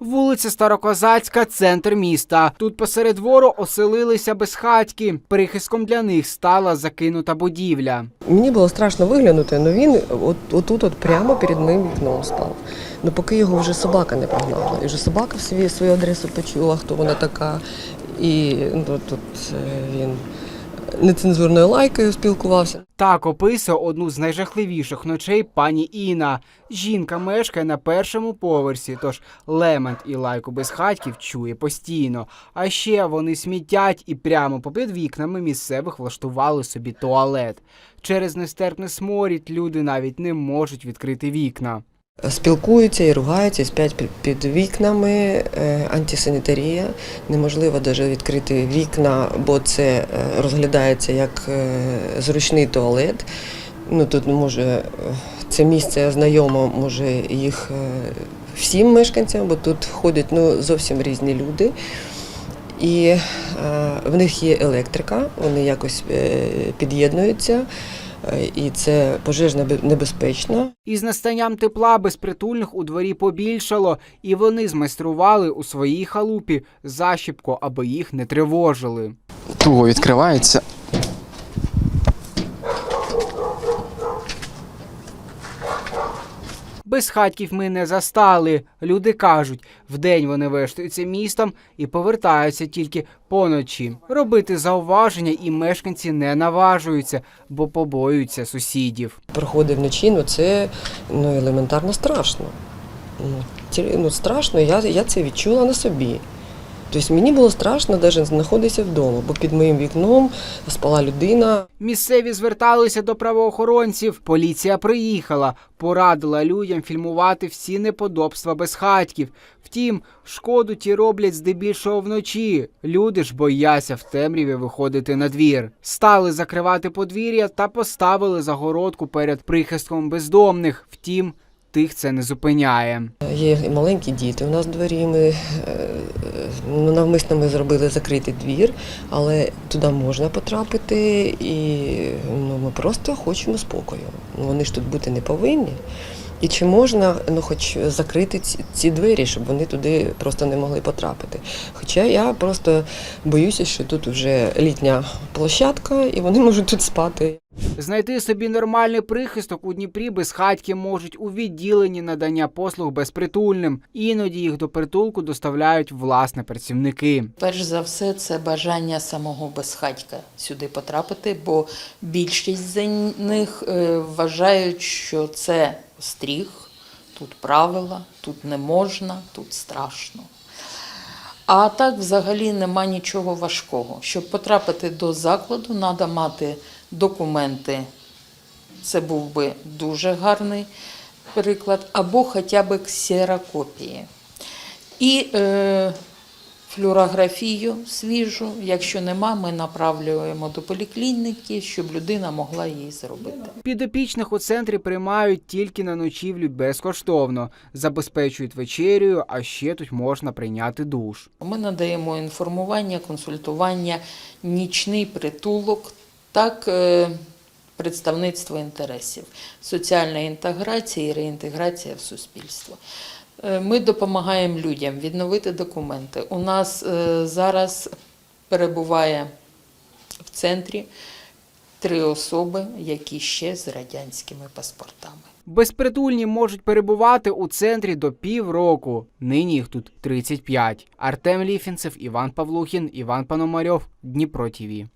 Вулиця Старокозацька, центр міста. Тут посеред двору оселилися безхатьки. Прихистком для них стала закинута будівля. Мені було страшно виглянути, але він от, отут от прямо перед моїм вікном спав. Ну поки його вже собака не погнала. І вже собака в свою, свою адресу почула, хто вона така. І ну, тут е, він нецензурною лайкою спілкувався. Так описує одну з найжахливіших ночей пані Інна. Жінка мешкає на першому поверсі, тож лемент і лайку безхатьків чує постійно. А ще вони смітять і прямо попід вікнами місцевих влаштували собі туалет. Через нестерпний сморід люди навіть не можуть відкрити вікна. Спілкуються і ругаються, і спять під, вікнами, е, антисанітарія. Неможливо навіть відкрити вікна, бо це е, розглядається як е, зручний туалет. Ну тут може це місце знайомо, може їх всім мешканцям, бо тут ходять ну, зовсім різні люди. І в них є електрика, вони якось під'єднуються, і це пожежно небезпечно. Із настанням тепла безпритульних у дворі побільшало, і вони змайстрували у своїй халупі защіпку, аби їх не тривожили. туго відкривається. Безхатьків ми не застали. Люди кажуть, вдень вони вештаються містом і повертаються тільки поночі. Робити зауваження і мешканці не наважуються, бо побоюються сусідів. проходить вночі, ну це ну, елементарно страшно. Ну, ну страшно, я, я це відчула на собі. Тобто мені було страшно навіть знаходитися вдома, бо під моїм вікном спала людина. Місцеві зверталися до правоохоронців. Поліція приїхала, порадила людям фільмувати всі неподобства безхатьків. Втім, шкоду ті роблять здебільшого вночі. Люди ж бояться в темряві виходити на двір. Стали закривати подвір'я та поставили загородку перед прихистком бездомних. Втім, тих це не зупиняє. Є і маленькі діти. У нас в дворі ми е, ну, навмисно ми зробили закритий двір, але туди можна потрапити, і ну, ми просто хочемо спокою. Ну, вони ж тут бути не повинні. І чи можна ну, хоч закрити ці, ці двері, щоб вони туди просто не могли потрапити. Хоча я просто боюся, що тут вже літня площадка, і вони можуть тут спати. Знайти собі нормальний прихисток у Дніпрі безхатьки можуть у відділенні надання послуг безпритульним. Іноді їх до притулку доставляють власне працівники. Перш за все, це бажання самого безхатька сюди потрапити, бо більшість з них е, вважають, що це стріх, тут правила, тут не можна, тут страшно. А так взагалі нема нічого важкого. Щоб потрапити до закладу, треба мати документи. Це був би дуже гарний приклад, або хоча б ксерокопії. І е, флюорографію свіжу. Якщо нема, ми направлюємо до поліклініки, щоб людина могла її зробити. Підопічних у центрі приймають тільки на ночівлю безкоштовно, забезпечують вечерю, а ще тут можна прийняти душ. Ми надаємо інформування, консультування, нічний притулок, так е, представництво інтересів, соціальна інтеграція і реінтеграція в суспільство. Е, Ми допомагаємо людям відновити документи. У нас е, зараз перебуває в центрі три особи, які ще з радянськими паспортами. Безпритульні можуть перебувати у центрі до півроку. Нині їх тут 35. Артем Ліфінцев, Іван Павлухін, Іван Пономарьов, Дніпро ТІВІ.